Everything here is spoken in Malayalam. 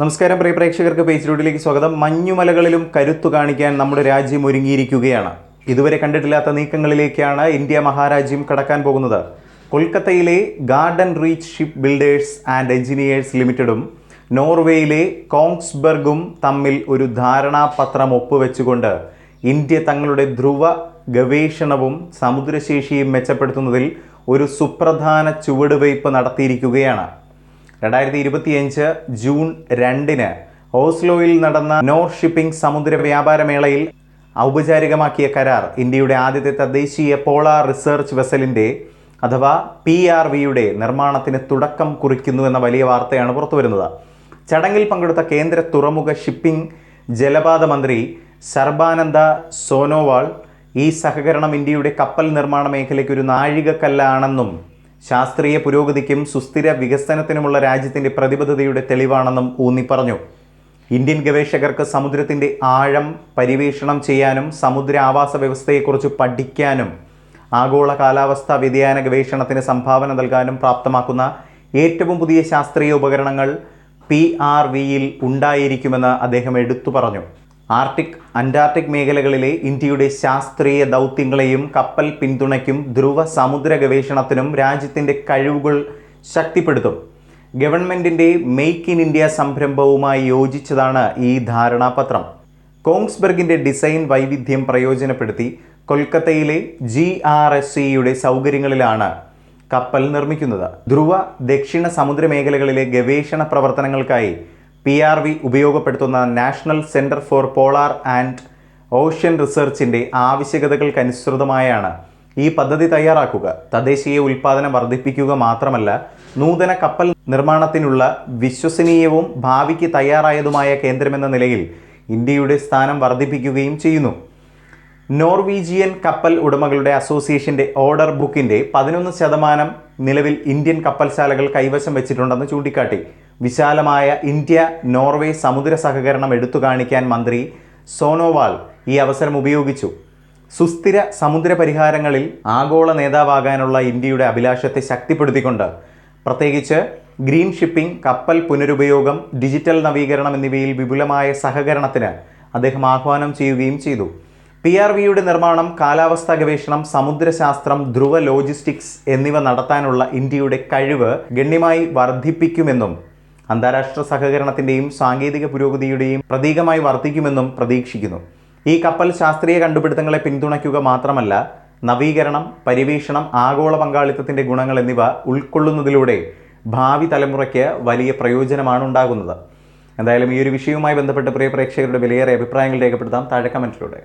നമസ്കാരം പ്രിയ പ്രേക്ഷകർക്ക് പേജ് റോഡിലേക്ക് സ്വാഗതം. മഞ്ഞുമലകളിലും കരുത്തു കാണിക്കാൻ നമ്മുടെ രാജ്യം ഒരുങ്ങിയിരിക്കുകയാണ്. ഇതുവരെ കണ്ടിട്ടില്ലാത്ത നീക്കങ്ങളിലേക്കാണ് ഇന്ത്യ മഹാരാജ്യം കടക്കാൻ പോകുന്നത്. കൊൽക്കത്തയിലെ garden reach ship builders and engineers ലിമിറ്റഡും നോർവേയിലെ കോങ്സ്ബർഗും തമ്മിൽ ഒരു ധാരണാപത്രം ഒപ്പുവെച്ചുകൊണ്ട് ഇന്ത്യ തങ്ങളുടെ ധ്രുവ ഗവേഷണവും സമുദ്രശേഷിയും മെച്ചപ്പെടുത്തുന്നതിൽ ഒരു സുപ്രധാന ചുവടുവയ്പ് നടത്തിയിരിക്കുകയാണ്. രണ്ടായിരത്തി ഇരുപത്തിയഞ്ച് ജൂൺ രണ്ടിന് ഓസ്ലോയിൽ നടന്ന നോർ ഷിപ്പിംഗ് സമുദ്ര വ്യാപാര മേളയിൽ ഔപചാരികമാക്കിയ കരാർ ഇന്ത്യയുടെ ആദ്യത്തെ തദ്ദേശീയ പോളാർ റിസർച്ച് വെസലിന്റെ അഥവാ പി ആർ വിയുടെ നിർമ്മാണത്തിന് തുടക്കം കുറിക്കുന്നു എന്ന വലിയ വാർത്തയാണ് പുറത്തുവരുന്നത്. ചടങ്ങിൽ പങ്കെടുത്ത കേന്ദ്ര തുറമുഖ ഷിപ്പിംഗ് ജലപാത മന്ത്രി സർബാനന്ദ സോനോവാൾ ഈ സഹകരണം ഇന്ത്യയുടെ കപ്പൽ നിർമ്മാണ മേഖലയ്ക്ക് ഒരു നാഴികക്കല്ലാണെന്നും ശാസ്ത്രീയ പുരോഗതിക്കും സുസ്ഥിര വികസനത്തിനുമുള്ള രാജ്യത്തിന്റെ പ്രതിബദ്ധതയുടെ തെളിവാണെന്നും ഊന്നി പറഞ്ഞു. ഇന്ത്യൻ ഗവേഷകർക്ക് സമുദ്രത്തിന്റെ ആഴം പരിവേഷണം ചെയ്യാനും സമുദ്ര ആവാസ വ്യവസ്ഥയെക്കുറിച്ച് പഠിക്കാനും ആഗോള കാലാവസ്ഥാ വ്യതിയാന ഗവേഷണത്തിന് സംഭാവന നൽകാനും പ്രാപ്തമാക്കുന്ന ഏറ്റവും പുതിയ ശാസ്ത്രീയ ഉപകരണങ്ങൾ പി ആർ വിയിൽ ഉണ്ടായിരിക്കുമെന്ന് അദ്ദേഹം എടുത്തു പറഞ്ഞു. ആർട്ടിക് അന്റാർട്ടിക് മേഖലകളിലെ ഇന്ത്യയുടെ ശാസ്ത്രീയ ദൗത്യങ്ങളെയും കപ്പൽ പിന്തുണയ്ക്കും ധ്രുവ സമുദ്ര ഗവേഷണത്തിനും രാജ്യത്തിന്റെ കഴിവുകൾ ശക്തിപ്പെടുത്തും. ഗവൺമെന്റിന്റെ മെയ്ക്ക് ഇൻ ഇന്ത്യ സംരംഭവുമായി യോജിച്ചതാണ് ഈ ധാരണാപത്രം. കോങ്സ്ബർഗിന്റെ ഡിസൈൻ വൈവിധ്യം പ്രയോജനപ്പെടുത്തി കൊൽക്കത്തയിലെ ജി ആർ എസ് സിയുടെ സൗകര്യങ്ങളിലാണ് കപ്പൽ നിർമ്മിക്കുന്നത്. ധ്രുവ ദക്ഷിണ സമുദ്ര മേഖലകളിലെ ഗവേഷണ പ്രവർത്തനങ്ങൾക്കായി പി ആർ വി ഉപയോഗപ്പെടുത്തുന്ന national centre for polar and ocean റിസർച്ചിന്റെ ആവശ്യകതകൾക്കനുസൃതമായാണ് ഈ പദ്ധതി തയ്യാറാക്കുക. തദ്ദേശീയ ഉൽപ്പാദനം വർദ്ധിപ്പിക്കുക മാത്രമല്ല നൂതന കപ്പൽ നിർമ്മാണത്തിനുള്ള വിശ്വസനീയവും ഭാവിക്ക് തയ്യാറായതുമായ കേന്ദ്രമെന്ന നിലയിൽ ഇന്ത്യയുടെ സ്ഥാനം വർദ്ധിപ്പിക്കുകയും ചെയ്യുന്നു. നോർവീജിയൻ കപ്പൽ ഉടമകളുടെ അസോസിയേഷന്റെ ഓർഡർ ബുക്കിന്റെ പതിനൊന്ന് ശതമാനം നിലവിൽ ഇന്ത്യൻ കപ്പൽശാലകൾ കൈവശം വെച്ചിട്ടുണ്ടെന്ന് ചൂണ്ടിക്കാട്ടി. വിശാലമായ ഇന്ത്യ നോർവേ സമുദ്ര സഹകരണം എടുത്തു കാണിക്കാൻ മന്ത്രി സോനോവാൾ ഈ അവസരം ഉപയോഗിച്ചു. സുസ്ഥിര സമുദ്ര പരിഹാരങ്ങളിൽ ആഗോള നേതാവാകാനുള്ള ഇന്ത്യയുടെ അഭിലാഷത്തെ ശക്തിപ്പെടുത്തിക്കൊണ്ട് പ്രത്യേകിച്ച് ഗ്രീൻ ഷിപ്പിംഗ് കപ്പൽ പുനരുപയോഗം ഡിജിറ്റൽ നവീകരണം എന്നിവയിൽ വിപുലമായ സഹകരണത്തിന് അദ്ദേഹം ആഹ്വാനം ചെയ്യുകയും ചെയ്തു. പി ആർ വിയുടെ നിർമ്മാണം കാലാവസ്ഥാ ഗവേഷണം സമുദ്രശാസ്ത്രം ധ്രുവ ലോജിസ്റ്റിക്സ് എന്നിവ നടത്താനുള്ള ഇന്ത്യയുടെ കഴിവ് ഗണ്യമായി വർദ്ധിപ്പിക്കുമെന്നും അന്താരാഷ്ട്ര സഹകരണത്തിന്റെയും സാങ്കേതിക പുരോഗതിയുടെയും പ്രതീകമായി വർദ്ധിക്കുമെന്നും പ്രതീക്ഷിക്കുന്നു. ഈ കപ്പൽ ശാസ്ത്രീയ കണ്ടുപിടുത്തങ്ങളെ പിന്തുണയ്ക്കുക മാത്രമല്ല നവീകരണം പരിവേഷണം ആഗോള പങ്കാളിത്തത്തിന്റെ ഗുണങ്ങൾ എന്നിവ ഉൾക്കൊള്ളുന്നതിലൂടെ ഭാവി തലമുറയ്ക്ക് വലിയ പ്രയോജനമാണ് ഉണ്ടാകുന്നത് എന്തായാലും ഈ ഒരു വിഷയവുമായി ബന്ധപ്പെട്ട് പ്രിയ പ്രേക്ഷകരുടെ വിലയേറെ അഭിപ്രായങ്ങൾ രേഖപ്പെടുത്താം. താഴെ കമന്റിലൂടെ